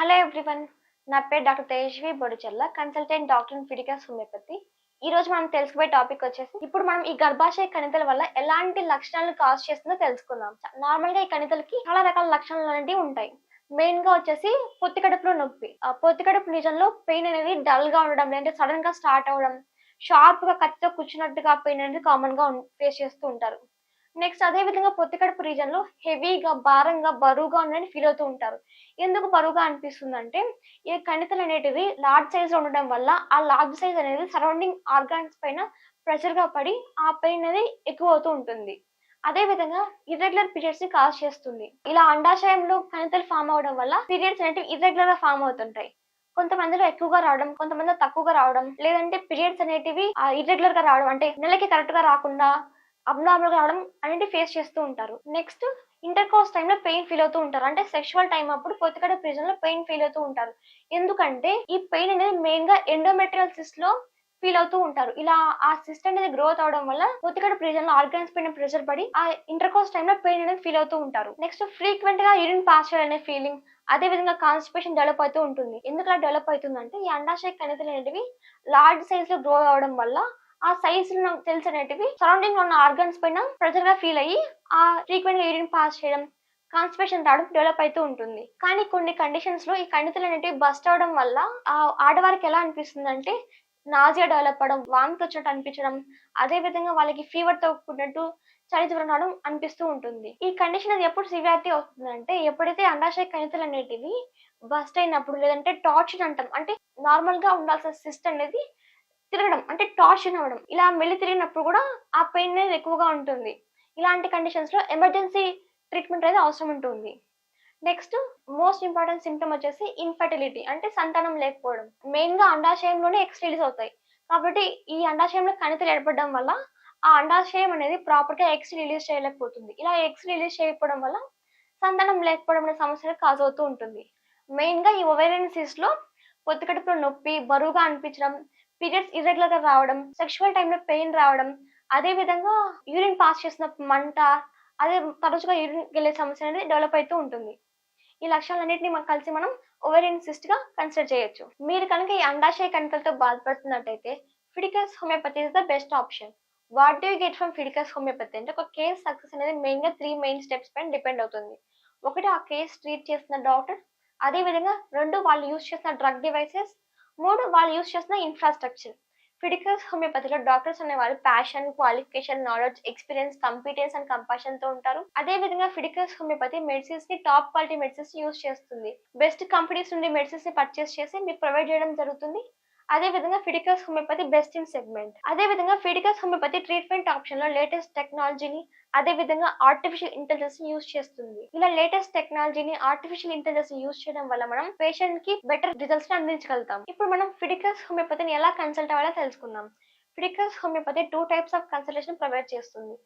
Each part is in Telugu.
హలో ఎవ్రీవన్ నా పేరు doctor Tejaswi Bodichella consultant doctor in Fiticus homeopathy ఈ రోజు మనం తెలుసుకునే టాపిక్ వచ్చేసి ఇప్పుడు మనం ఈ గర్భాశయ కణితల వల్ల ఎలాంటి లక్షణాలను కాజ్ చేస్తుందో తెలుసుకుందాం. నార్మల్గా ఈ కణితలకి చాలా రకాల లక్షణాలు అనేవి ఉంటాయి. మెయిన్గా వచ్చేసి పొత్తి కడుపులో నొప్పి. ఆ పొత్తి కడుపు నిజంలో పెయిన్ అనేది డల్గా ఉండడం లేదంటే సడన్గా స్టార్ట్ అవ్వడం షార్ప్గా కత్తితో కూర్చున్నట్టుగా పెయిన్ అనేది కామన్గా ఫేస్ చేస్తూ ఉంటారు. నెక్స్ట్ అదే విధంగా పొత్తికడుపు రీజన్లో హెవీగా భారంగా బరువుగా ఉందని ఫీల్ అవుతూ ఉంటారు. ఎందుకు బరువుగా అనిపిస్తుంది అంటే ఈ కణితలు అనేటివి లార్జ్ సైజ్లో ఉండడం వల్ల ఆ లార్జ్ సైజ్ అనేది సరౌండింగ్ ఆర్గాన్స్ పైన ప్రెషర్గా పడి ఆ పెయిన్ అనేది ఎక్కువ అవుతూ ఉంటుంది. అదే విధంగా ఇర్రెగ్యులర్ పీరియడ్స్ని కాజ్ చేస్తుంది. ఇలా అండాశయంలో కణితలు ఫామ్ అవడం వల్ల పీరియడ్స్ అనేవి ఇర్రెగ్యులర్గా ఫామ్ అవుతుంటాయి. కొంతమందిలో ఎక్కువగా రావడం కొంతమందిలో తక్కువగా రావడం లేదంటే పీరియడ్స్ అనేటివి ఇర్రెగ్యులర్గా రావడం అంటే నెలకి కరెక్ట్గా రాకుండా అబ్నార్మల్ రావడం అనేది ఫేస్ చేస్తూ ఉంటారు. నెక్స్ట్ ఇంటర్ కోర్స్ టైంలో పెయిన్ ఫీల్ అవుతూ ఉంటారు. అంటే సెక్షువల్ టైం అప్పుడు పొత్తికడ ప్రిజన్లో పెయిన్ ఫీల్ అవుతూ ఉంటారు. ఎందుకంటే ఈ పెయిన్ అనేది మెయిన్గా ఎండోమెట్రియల్ సిస్ట్లో ఫీల్ అవుతూ ఉంటారు. ఇలా ఆ సిస్ట్ అనేది గ్రోత్ అవడం వల్ల పొత్తికడ ప్రిజన్లో ఆర్గాన్స్ పైన ప్రెషర్ పడి ఆ ఇంటర్ కోర్స్ టైంలో పెయిన్ అనేది ఫీల్ అవుతూ ఉంటారు. నెక్స్ట్ ఫ్రీక్వెంట్గా యూరిన్ పాస్ చేయాలనే ఫీలింగ్ అదే విధంగా కాన్స్టిపేషన్ డెవలప్ అవుతూ ఉంటుంది. ఎందుకు డెవలప్ అవుతుందంటే ఈ అండాశయ కణితులు అనేటివి లార్జ్ సైజ్లో గ్రో అవడం వల్ల ఆ సైజ్ ఉన్న సెల్స్ అనేటివి. సరౌండింగ్లో ఉన్న ఆర్గన్స్ పైన ప్రెజర్గా ఫీల్ అయ్యి ఆ ఫ్రీక్వెంట్గా యూరిన్ పాస్ చేయడం కాన్స్టిపేషన్ రావడం డెవలప్ అవుతూ ఉంటుంది. కానీ కొన్ని కండిషన్స్లో ఈ కండితులు అనేటివి బస్ట్ అవడం వల్ల ఆ ఆడవారికి ఎలా అనిపిస్తుంది అంటే నాజియా డెవలప్ అవడం వామిట్ వచ్చినట్టు అనిపించడం అదే విధంగా వాళ్ళకి ఫీవర్తో కూడినట్టు చలి జ్వరం రావడం అనిపిస్తూ ఉంటుంది. ఈ కండిషన్ అది ఎప్పుడు సివియారిటీ అవుతుందంటే ఎప్పుడైతే అండాశయ కణితులు అనేటివి బస్ట్ అయినప్పుడు లేదంటే టార్చర్ అంటాం. అంటే నార్మల్గా ఉండాల్సిన సిస్ట్ అనేది తిరగడం అంటే టార్షన్ అవ్వడం ఇలా మెల్లి తిరిగినప్పుడు కూడా ఆ పెయిన్ అనేది ఎక్కువగా ఉంటుంది. ఇలాంటి కండిషన్స్లో ఎమర్జెన్సీ ట్రీట్మెంట్ అనేది అవసరం ఉంటుంది. నెక్స్ట్ మోస్ట్ ఇంపార్టెంట్ సిమ్టమ్ వచ్చేసి ఇన్ఫర్టిలిటీ అంటే సంతానం లేకపోవడం. మెయిన్గా అండాశయంలోనే ఎక్స్ రిలీజ్ అవుతాయి. కాబట్టి ఈ అండాశయంలో కణితలు ఏర్పడడం వల్ల ఆ అండాశయం అనేది ప్రాపర్గా ఎక్స్ ఎగ్స్ రిలీజ్ చేయలేకపోతుంది. ఇలా ఎగ్స్ రిలీజ్ చేయకపోవడం వల్ల సంతానం లేకపోవడం అనే సమస్యలు కాజ్ అవుతూ ఉంటుంది. మెయిన్గా ఈ ఒవేరియన్ సిస్ట్లో పొత్తికడుపులో నొప్పి బరువుగా అనిపించడం పీరియడ్స్ ఇర్రెగ్యులర్గా రావడం సెక్షువల్ టైంలో పెయిన్ రావడం అదే విధంగా యూరిన్ పాస్ చేసిన మంట అదే తరచుగా యూరిన్ వెళ్ళే సమస్య అనేది డెవలప్ అవుతూ ఉంటుంది. ఈ లక్షణాలన్నింటినీ మనం కలిసి మనం ఓవరియన్ సిస్ట్గా కన్సిడర్ చేయొచ్చు. మీరు కనుక ఈ అండాశయ కణికలతో బాధపడుతున్నట్టయితే Fiticus homeopathy is the best option what do get from Fiticus homeopathy అంటే ఒక కేస్ సక్సెస్ అనేది మెయిన్గా త్రీ మెయిన్ స్టెప్స్ పైన డిపెండ్ అవుతుంది. ఒకటి ఆ కేస్ ట్రీట్ చేస్తున్న డాక్టర్ అదే విధంగా రెండు వాళ్ళు యూస్ చేసిన డ్రగ్ డివైసెస్ మూడు వాళ్ళు యూస్ చేసిన ఇన్ఫ్రాస్ట్రక్చర్ ఫిడికల్స్ హోమియోపతిలో డాక్టర్స్ అనేవాళ్ళు passion qualification knowledge experience competence and కంపాషన్తో ఉంటారు. అదే విధంగా ఫిడికల్స్ హోమియోపతి మెడిసిన్స్ని టాప్ క్వాలిటీ మెడిసిన్స్ యూస్ చేస్తుంది. బెస్ట్ కంపెనీస్ నుండి మెడిసిన్స్ని పర్చేస్ చేసి మీకు ప్రొవైడ్ చేయడం జరుగుతుంది. అదే విధంగా Fiticus homeopathy best in segment. అదే విధంగా ఫిడికల్స్ హోమియోపతి ట్రీట్మెంట్ ఆప్షన్లో లేటెస్ట్ టెక్నాలజీని అదే విధంగా ఆర్టిఫిషియల్ ఇంటెలిజెన్స్ యూస్ చేస్తుంది. ఇలా లేటెస్ట్ టెక్నాలజీని ఆర్టిఫిషియల్ ఇంటెలిజెన్స్ యూస్ చేయడం వల్ల మనం పేషెంట్కి బెటర్ రిజల్ట్స్ని అందించగలుగుతాం. ఇప్పుడు మనం ఫిడికల్స్ హోమియోపతిని ఎలా కన్సల్ట్ అవ్వాలో తెలుసుకుందాం. Fiticus homeopathy two types of consultation provide చేస్తుంది.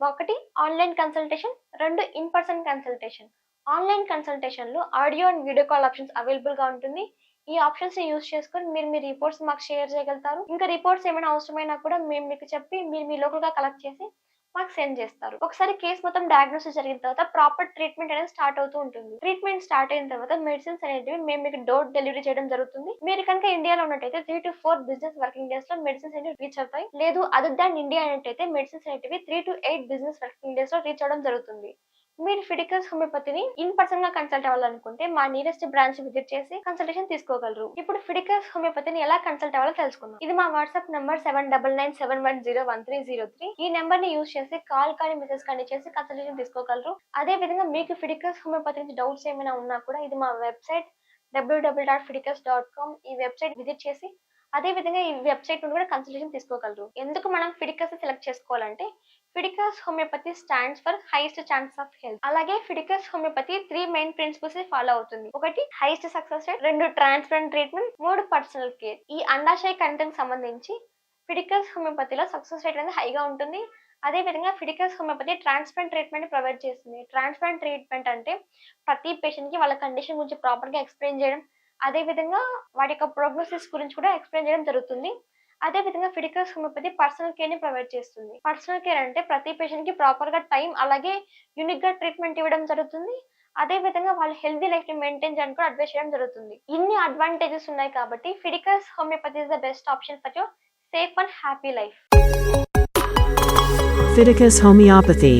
ఒకటి ఆన్లైన్ కన్సల్టేషన్. రెండు in person consultation. Online కన్సల్టేషన్లో audio and video call options అవైలబుల్గా ఉంటుంది. ఈ ఆప్షన్స్ని యూస్ చేసుకొని మీరు మీ రిపోర్ట్స్ మాకు షేర్ చేయగలుగుతారు. ఇంకా రిపోర్ట్స్ ఏమైనా అవసరమైనా కూడా మేము మీకు చెప్పి మీరు మీ లోకల్గా కలెక్ట్ చేసి మాకు సెండ్ చేస్తారు. ఒకసారి కేసు మొత్తం డయాగ్నోసిస్ జరిగిన తర్వాత ప్రాపర్ ట్రీట్మెంట్ అనేది స్టార్ట్ అవుతూ ఉంటుంది. ట్రీట్మెంట్ స్టార్ట్ అయిన తర్వాత మెడిసిన్స్ అనేటివి మేము మీకు డోర్ డెలివరీ చేయడం జరుగుతుంది. మీరు కనుక ఇండియాలో ఉన్నట్టయితే three to four business working డేస్లో మెడిసిన్స్ అనేవి రీచ్ అవుతాయి. లేదు అదర్ దాన్ ఇండియా అయినట్టయితే మెడిసిన్స్ అనేటివి three to eight business working డేస్లో రీచ్ అవడం జరుగుతుంది. మీరు ఫిడికల్స్ హోమియోపతిని ఇన్ పర్సన్గా కన్సల్ట్ అవ్వాలనుకుంటే మా నియరెస్ట్ బ్రాంచ్ విజిట్ చేసి కన్సల్టేషన్ తీసుకోగలరు. ఇప్పుడు ఫిడికల్స్ హోమియోపతిని ఎలా కన్సల్ట్ అవ్వాలో తెలుసుకుందాం. ఇది మా WhatsApp number seven double nine seven one zero one three zero three ఈ నెంబర్ని యూస్ చేసి కాల్ కానీ మెసేజ్ కానీ చేసి కన్సల్టేషన్ తీసుకోగలరు. అదే విధంగా మీకు ఫిడికల్స్ హోమియోపతి నుంచి డౌట్స్ ఏమైనా ఉన్నా కూడా ఇది మా website WW dot Fiticus dot com ఈ వెబ్సైట్ విజిట్ చేసి అదే విధంగా ఈ వెబ్సైట్ నుండి కూడా కన్సల్టేషన్ తీసుకోగలరు. ఎందుకు మనం ఫిడికల్స్ సెలెక్ట్ చేసుకోవాలంటే Fiticus homeopathy stands for highest chance of health. అలాగే Fiticus homeopathy three main principles follow అవుతుంది. ఒకటి హైయెస్ట్ సక్సెస్ రేట్. రెండు ట్రాన్స్పరెంట్ ట్రీట్మెంట్. మూడు పర్సనల్ కేర్. ఈ అండాశయ కంటెంట్ సంబంధించి ఫిడికస్ హోమియోపతిలో సక్సెస్ రేట్ అనేది హైగా ఉంటుంది. అదే విధంగా Fiticus homeopathy transparent treatment provide చేస్తుంది. ట్రాన్స్పరెంట్ ట్రీట్మెంట్ అంటే ప్రతి పేషెంట్కి వాళ్ళ కండిషన్ గురించి ప్రాపర్గా ఎక్స్ప్లెయిన్ చేయడం. అదే విధంగా వాటి యొక్క ప్రోగ్నోసిస్ గురించి కూడా ఎక్స్ప్లెయిన్ చేయడం జరుగుతుంది. అదే విధంగా ఫిడికల్స్ హోమియోపతి పర్సనల్ కేర్ని ప్రొవైడ్ చేస్తుంది. పర్సనల్ కేర్ అంటే ప్రతి పేషెంట్కి ప్రాపర్గా టైం అలాగే యూనిక్గా ట్రీట్మెంట్ ఇవ్వడం జరుగుతుంది. అదే విధంగా వాళ్ళ హెల్దీ లైఫ్ని మెయింటైన్ చేయడం కూడా అడ్వైస్ చేయడం జరుగుతుంది. ఇన్ని అడ్వాంటేజెస్ ఉన్నాయి కాబట్టి Fiticus homeopathy is the best option for your safe and happy life Fiticus homeopathy